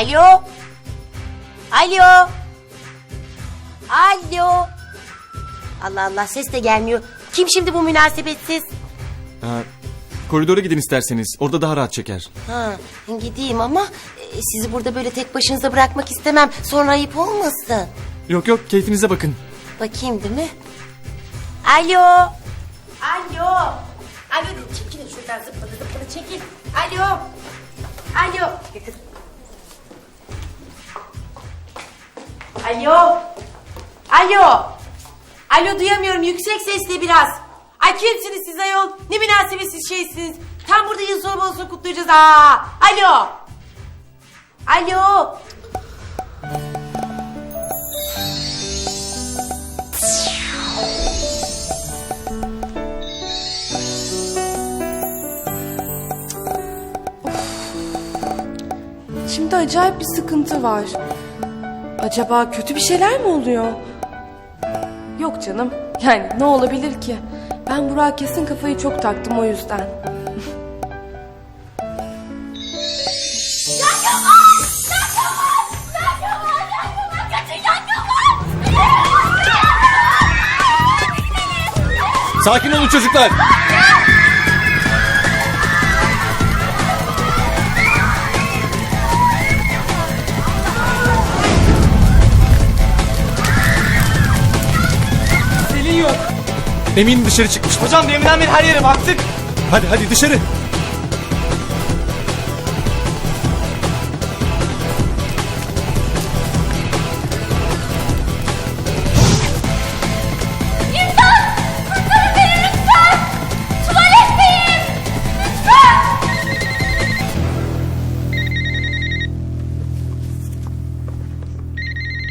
Alo? Alo? Alo? Allah Allah ses de gelmiyor. Kim şimdi bu münasebetsiz? Ha, koridora gidin isterseniz. Orada daha rahat çeker. Ha, gideyim ama e, sizi burada böyle tek başınıza bırakmak istemem. Sonra ayıp olmasın. Yok yok keyfinize bakın. Bakayım değil mi? Alo? Alo? Alo çekilin şuradan zıpladı zıpladı çekil. Alo? Alo? Alo? Alo? Alo duyamıyorum yüksek sesle biraz. Ay kimsiniz siz ayol? Ne münasebetsiz şeysiniz. Tam burada yıl sonu kutlayacağız. Aa, alo? Alo? Şimdi acayip bir sıkıntı var. Acaba kötü bir şeyler mi oluyor? Yok canım. Yani ne olabilir ki? Ben Burak'a kesin kafayı çok taktım o yüzden. Sakin olun çocuklar. Emin dışarı çıkmış. Hocam deminden beri her yere baktık. Hadi hadi dışarı.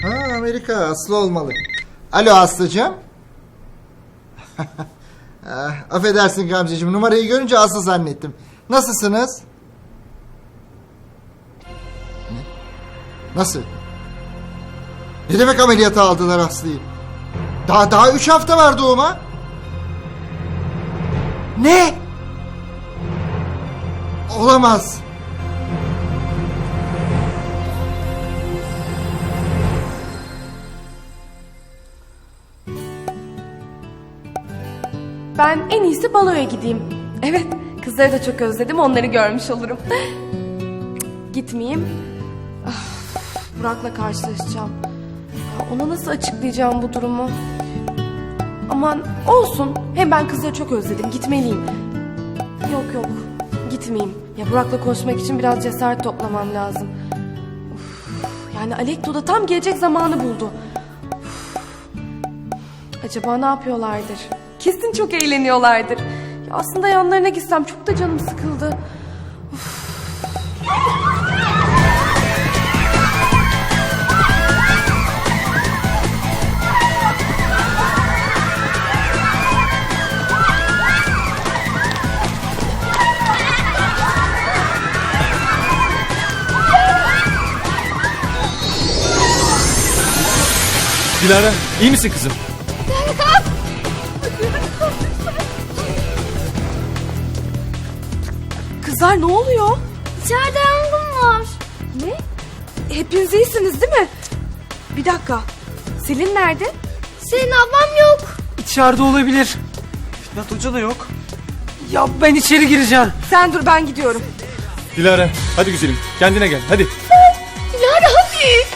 Ha Amerika Aslı olmalı. Alo Aslıcığım. Ah, Affedersin Gamzeciğim numarayı görünce Aslı zannettim. Nasılsınız? Ne? Nasıl? Ne demek ameliyata aldılar Aslı'yı? Daha daha üç hafta var doğuma. Ne? Olamaz. Ben en iyisi baloya gideyim. Evet, kızları da çok özledim. Onları görmüş olurum. Gitmeyeyim. Ah, Burak'la karşılaşacağım. Ona nasıl açıklayacağım bu durumu? Aman olsun. Hem ben kızları çok özledim. Gitmeliyim. Yok yok. Gitmeyeyim. Ya Burak'la konuşmak için biraz cesaret toplamam lazım. Uf, yani Alekto da tam gelecek zamanı buldu. Acaba ne yapıyorlardır? Kesin çok eğleniyorlardır. Ya aslında yanlarına gitsem çok da canım sıkıldı. Dilara iyi misin kızım? Kızlar ne oluyor? İçeride yangın var. Ne? Hepiniz iyisiniz değil mi? Bir dakika. Selin nerede? Senin ablam yok. İçeride olabilir. Fitnat Hoca da yok. Ya ben içeri gireceğim. Sen dur ben gidiyorum. Dilara hadi güzelim kendine gel hadi. Lara hadi.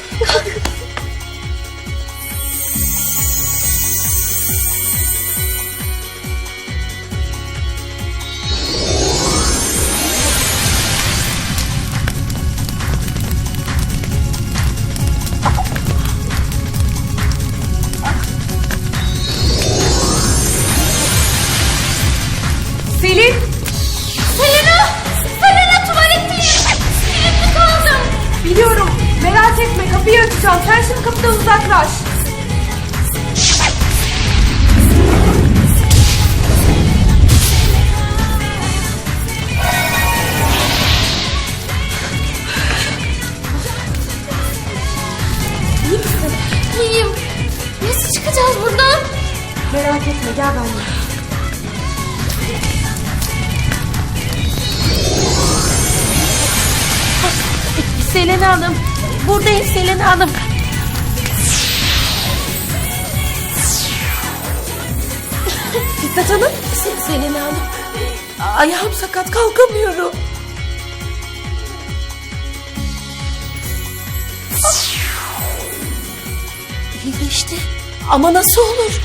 Uzaklaş. İyiyim. Nasıl çıkacağız buradan? Merak etme gel benimle. Selena Hanım. Buradayım Selena Hanım. İsmet Hanım. Se- Selena Hanım. Ayağım sakat kalkamıyorum. İyileşti. Ama nasıl olur?